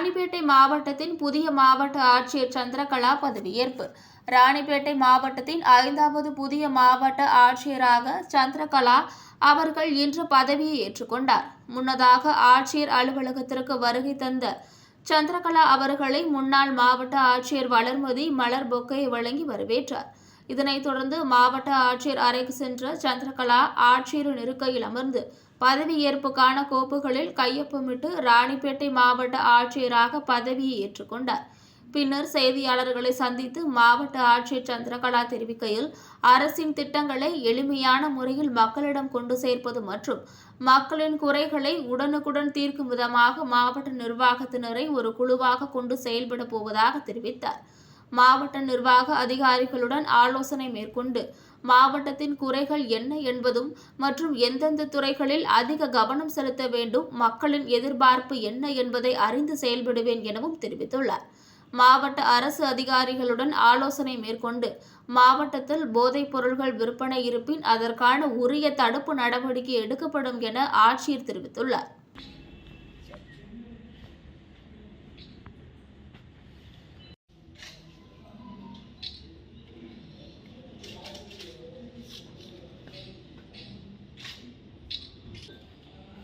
மாவட்டத்தின் புதிய மாவட்ட ஆட்சியர் சந்திரகலா பதவியேற்பு. ராணிப்பேட்டை மாவட்டத்தின் ஐந்தாவது புதிய மாவட்ட ஆட்சியராக சந்திரகலா அவர்கள் இன்று பதவியை ஏற்றுக்கொண்டார். முன்னதாக ஆட்சியர் அலுவலகத்திற்கு வருகை தந்த சந்திரகலா அவர்களை முன்னாள் மாவட்ட ஆட்சியர் வளர்மதி மலர் பொக்கையை வழங்கி வரவேற்றார். இதனைத் தொடர்ந்து மாவட்ட ஆட்சியர் அறைக்கு சென்ற சந்திரகலா ஆட்சியரின் இருக்கையில் அமர்ந்து பதவியேற்புக்கான கோப்புகளில் கையொப்பமிட்டு ராணிப்பேட்டை மாவட்ட ஆட்சியராக பதவியை ஏற்றுக்கொண்டார். பின்னர் செய்தியாளர்களை சந்தித்து மாவட்ட ஆட்சியர் சந்திரகலா தெரிவிக்கையில் அரசின் திட்டங்களை எளிமையான முறையில் மக்களிடம் கொண்டு சேர்ப்பது மற்றும் மக்களின் குறைகளை உடனுக்குடன் தீர்க்கும் விதமாக மாவட்ட நிர்வாகத்தினரை ஒரு குழுவாக கொண்டு செயல்பட போவதாக தெரிவித்தார். மாவட்ட நிர்வாக அதிகாரிகளுடன் ஆலோசனை மேற்கொண்டு மாவட்டத்தின் குறைகள் என்ன என்பதும் மற்றும் எந்தெந்த துறைகளில் அதிக கவனம் செலுத்த வேண்டும் மக்களின் எதிர்பார்ப்பு என்ன என்பதை அறிந்து செயல்படுவேன் எனவும் தெரிவித்துள்ளார். மாவட்ட அரசு அதிகாரிகளுடன் ஆலோசனை மேற்கொண்டு மாவட்டத்தில் போதைப் பொருள்கள் விற்பனை இருப்பின் அதற்கான உரிய தடுப்பு நடவடிக்கை எடுக்கப்படும் என ஆட்சியர் தெரிவித்துள்ளார்.